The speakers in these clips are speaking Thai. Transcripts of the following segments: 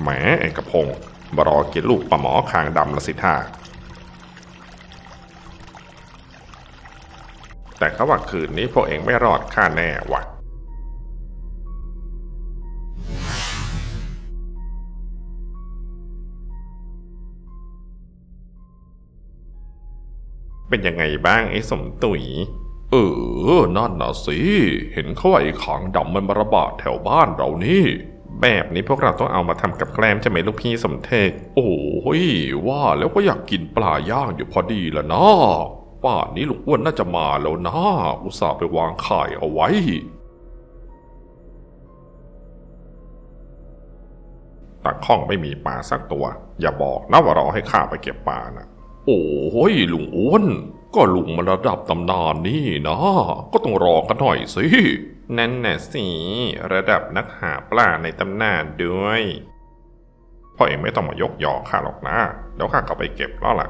แหมเอกพงศ์บรอกินลูกปลาหมอคางดำละสิท่าแต่เขาว่าคืนนี้พวกเองไม่รอดข้าแน่วะเป็นยังไงบ้างไอ้สมตุยเออนั่นน่ะสิ เห็นเขาว่าไอ้ขางดำมันมาระบาดแถวบ้านเรานี่ แบบนี้พวกเราต้องเอามาทำกับแกล้มใช่ไหมลูกพี่สมเทกโอ้ยว่าแล้วก็อยากกินปลาย่างอยู่พอดีละนะป่านนี้ลุงอ้วนน่าจะมาแล้วนะอุตส่าห์ไปวางไข่เอาไว้ตาข้องไม่มีปลาสักตัว อย่าบอกนะว่ารอให้ข้าไปเก็บปลานะโอ้ยลุงอ้วน ก็ลุงมันระดับตำนานนี่นะ ก็ต้องรอกันหน่อยสิ นั่นน่ะสิ ระดับนักหาปลาในตำนานด้วยพ่อเองไม่ต้องมายกยอข้าหรอกนะ เดี๋ยวข้าก็ไปเก็บแล้วล่ะ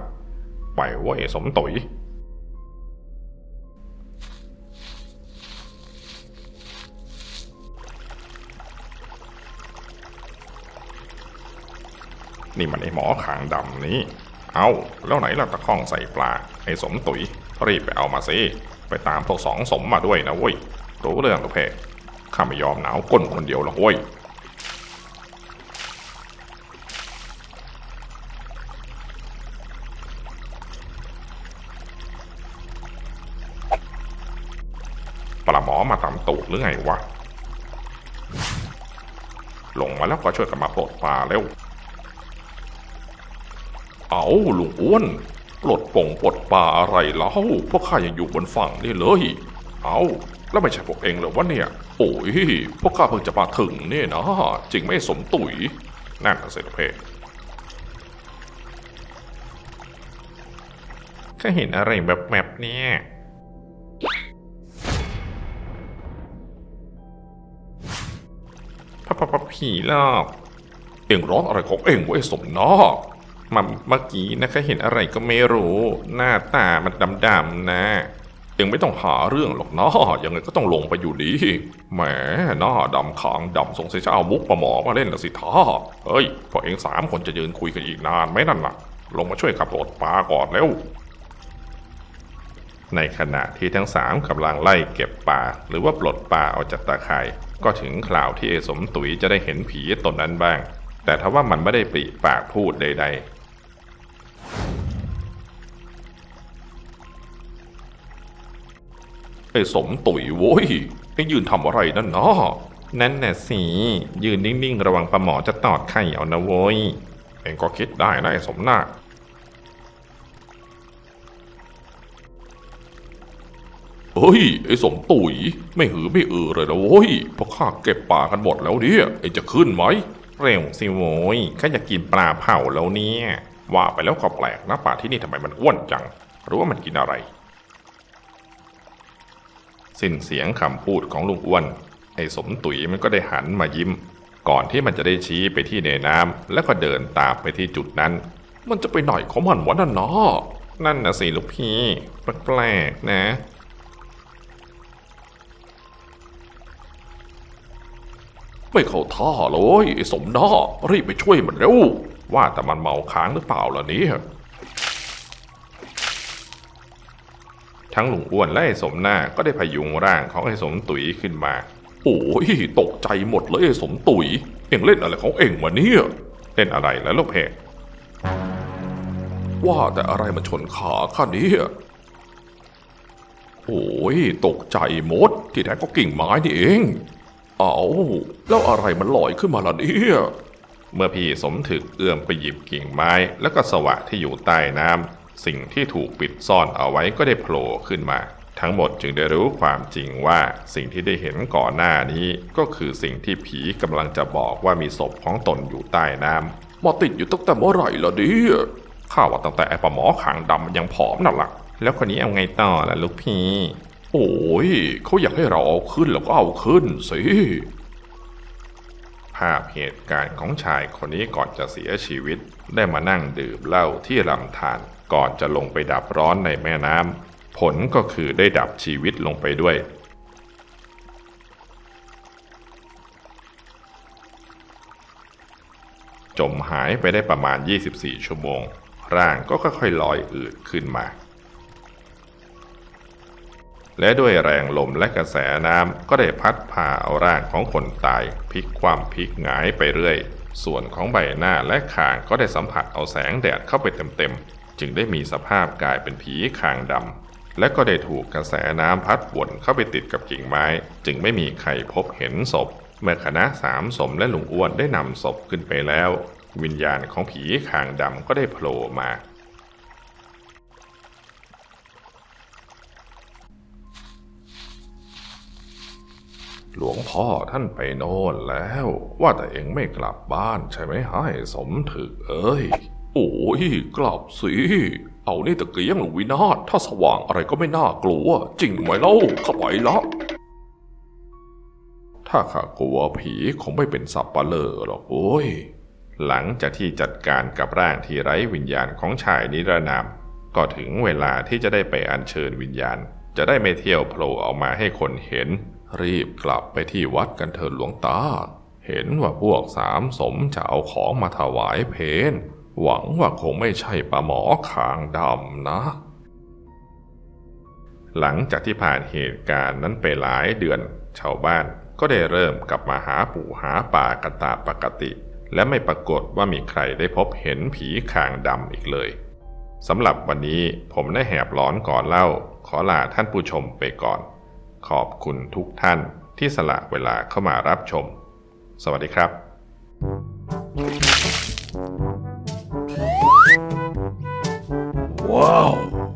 ไปเว้ยสมตุยนี่มันไอหมอขางดำนี่ เอาแล้วไหนล่ะตะข้องใส่ปลาไอสมตุยรีบไปเอามาสิไปตามพวกสองสมมาด้วยนะเว้ยรู้เรื่องหรือเพข้าไม่ยอมหนาวก้นคนเดียวหรอกเว้ยปลาหมอมาตามตูดหรือไงวะ ลงมาแล้วก็ช่วยกันมาปลดปลาเร็ว ลุงอ้วนปลดป่งปลดปลาอะไรแล้ว พวกข้ายังอยู่บนฝั่งนี่เลย เอาแล้วไม่ใช่พวกเองเหรอวะเนี่ย โอ้ย พวกข้าเพิ่งจะมาถึงเนี่ยนะ จริงไม่สมตุ๋ย นั่นเสด็จเพก็เห็นอะไรแบบแบบเนี่ยพระพระพระผีลอกเอ็งร้องอะไรของเอ็งวะไอ้สมนอก มาเมื่อกี้นะคะเห็นอะไรก็ไม่รู้ หน้าตามันดำๆนะเอ็งไม่ต้องหาเรื่องหรอกเนาะยังไงก็ต้องลงไปอยู่ดีแหมหน้าดำขางดำสงสัยจะเอามุกปลาหมอมาเล่นละสิท่าเฮ้ยพอเองสามคนจะยืนคุยกันอีกนานไหมนั่นน่ะ ลงมาช่วยขับรถปลาก่อนเร็วในขณะที่ทั้งสามกำลังไล่เก็บปลาหรือว่าปลดปลาออกจากตาข่าย ก็ถึงคราวที่เอสมตุ๋ยจะได้เห็นผีตนนั้นบ้าง แต่ถ้าว่ามันไม่ได้ปริปากพูดใด ๆ ไอ้สมตุ๋ยโว้ยไอ้ยืนทำอะไรนั่นเนาะนั่นน่ะสิ ยืนนิ่งๆ ระวังปลาหมอจะตอดไข่เอานะโว้ย เองก็คิดได้นะไอ้สมนาคเฮ้ย ไอ้สมตุ๋ยไม่หือไม่เออเลยนะโว้ยเพราะข้าเก็บปลากันหมดแล้วเนี่ยไอ้จะขึ้นไหม เร็วสิโว้ยข้าอยากกินปลาเผาแล้วเนี่ย ว่าไปแล้วก็แปลกนะปลาที่นี่ทำไมมันอ้วนจัง หรือว่ามันกินอะไร สิ้นเสียงคำพูดของลุงอ้วน ไอ้สมตุ๋ยมันก็ได้หันมายิ้ม ก่อนที่มันจะได้ชี้ไปที่ในน้ำแล้วก็เดินตามไปที่จุดนั้น มันจะไปหนของมันวะนั่นเนาะนั่นนะสิลูกพี่แปลกๆนะไม่เข้าท่าเลยไอ้สมนารีบไปช่วยมันเร็ว ว่าแต่มันเมาค้างหรือเปล่าล่ะนี่ ทั้งลุงอ้วนและไอ้สมหน้าก็ได้พยุงร่างของไอ้สมตุ๋ยขึ้นมา โอ้ยตกใจหมดเลยไอ้สมตุ๋ย เอ็งเล่นอะไรของเอ็งวะเนี่ยเล่นอะไรแล้วลูกเพจว่าแต่อะไรมันชนขาข้านี่โอ้ยตกใจหมด ที่แท้ก็กิ่งไม้นี่เอง เอาแล้วอะไรมันลอยขึ้นมาล่ะเนี่ยเมื่อพี่สมถึกเอื้อมไปหยิบกิ่งไม้แล้วก็สวะที่อยู่ใต้น้ำ สิ่งที่ถูกปิดซ่อนเอาไว้ก็ได้โผล่ขึ้นมา ทั้งหมดจึงได้รู้ความจริงว่าสิ่งที่ได้เห็นก่อนหน้านี้ ก็คือสิ่งที่ผีกำลังจะบอกว่ามีศพของตนอยู่ใต้น้ำมาติดอยู่ตั้งแต่เมื่อไหร่ล่ะเนี่ยข้าว่าตั้งแต่ไอ้ปลาหมอขางดำยังผอมนั่นล่ะแล้วคนนี้เอาไงต่อล่ะลูกพี่ โอ้ยเขาอยากให้เราเอาขึ้นแล้วก็เอาขึ้นสิภาพเหตุการณ์ของชายคนนี้ก่อนจะเสียชีวิต ได้มานั่งดื่มเหล้าที่ลำธาร ก่อนจะลงไปดับร้อนในแม่น้ำผลก็คือได้ดับชีวิตลงไปด้วย จมหายไปได้ประมาณ 24 ชั่วโมง ร่างก็ค่อยๆลอยอืดขึ้นมา และด้วยแรงลมและกระแสน้ำก็ได้พัดพาเอาร่างของคนตายพลิกคว่ำพลิกหงายไปเรื่อยส่วนของใบหน้าและคางก็ได้สัมผัสเอาแสงแดดเข้าไปเต็มๆ จึงได้มีสภาพกลายเป็นผีคางดำและก็ได้ถูกกระแสน้ำพัดวนเข้าไปติดกับกิ่งไม้ จึงไม่มีใครพบเห็นศพ เมื่อคณะสามสมและลุงอ้วนได้นำศพขึ้นไปแล้ว วิญญาณของผีคางดำก็ได้โผล่มาหลวงพ่อท่านไปโน่นแล้ว ว่าแต่เองไม่กลับบ้านใช่ไหมให้สมถึกเอ้ย โอ้ยกลับสิ เอานี่ตะเกียงหลวงวินาศถ้าสว่างอะไรก็ไม่น่ากลัว จริงไหมเล่าเข้าไปละถ้าข้ากลัวผีคงไม่เป็นสับปะเลอหรอกโอ้ย หลังจากที่จัดการกับร่างที่ไร้วิญญาณของชายนิรนาม ก็ถึงเวลาที่จะได้ไปอัญเชิญวิญญาณ จะได้ไม่เที่ยวโผล่ออกมาให้คนเห็น รีบกลับไปที่วัดกันเถิดหลวงตา เห็นว่าพวกสามสมจะเอาของมาถวายเพน หวังว่าคงไม่ใช่ปลาหมอคางดำนะ หลังจากที่ผ่านเหตุการณ์นั้นไปหลายเดือน ชาวบ้านก็ได้เริ่มกลับมาหาปู่หาป่ากันตามปกติ และไม่ปรากฏว่ามีใครได้พบเห็นผีคางดำอีกเลยสำหรับวันนี้ผมได้แหบร้อนก่อนเล่า ขอลาท่านผู้ชมไปก่อน ขอบคุณทุกท่านที่สละเวลาเข้ามารับชม สวัสดีครับ Wow.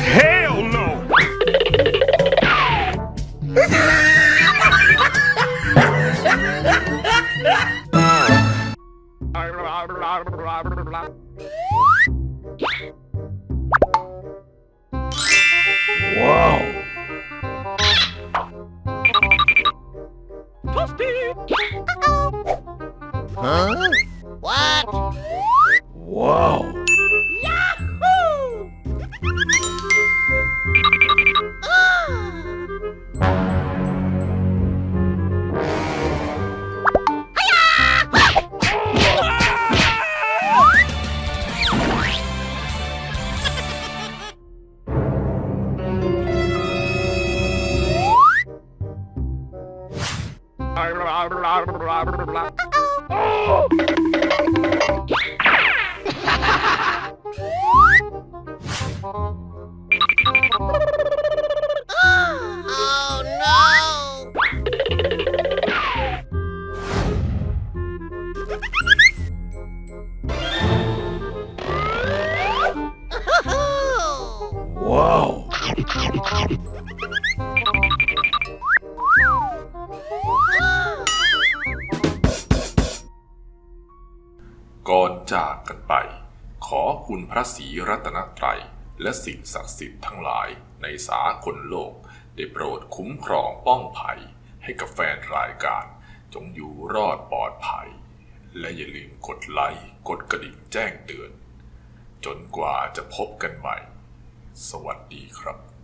hey! ก่อนจากกันไป ขอคุณพระศรีรัตนตรัย และสิ่งศักดิ์สิทธิ์ทั้งหลายในสากลโลก ได้โปรดคุ้มครองป้องภัย ให้กับแฟนรายการ จงอยู่รอดปลอดภัย และอย่าลืมกดไลค์กดกระดิ่งแจ้งเตือน จนกว่าจะพบกันใหม่ สวัสดีครับ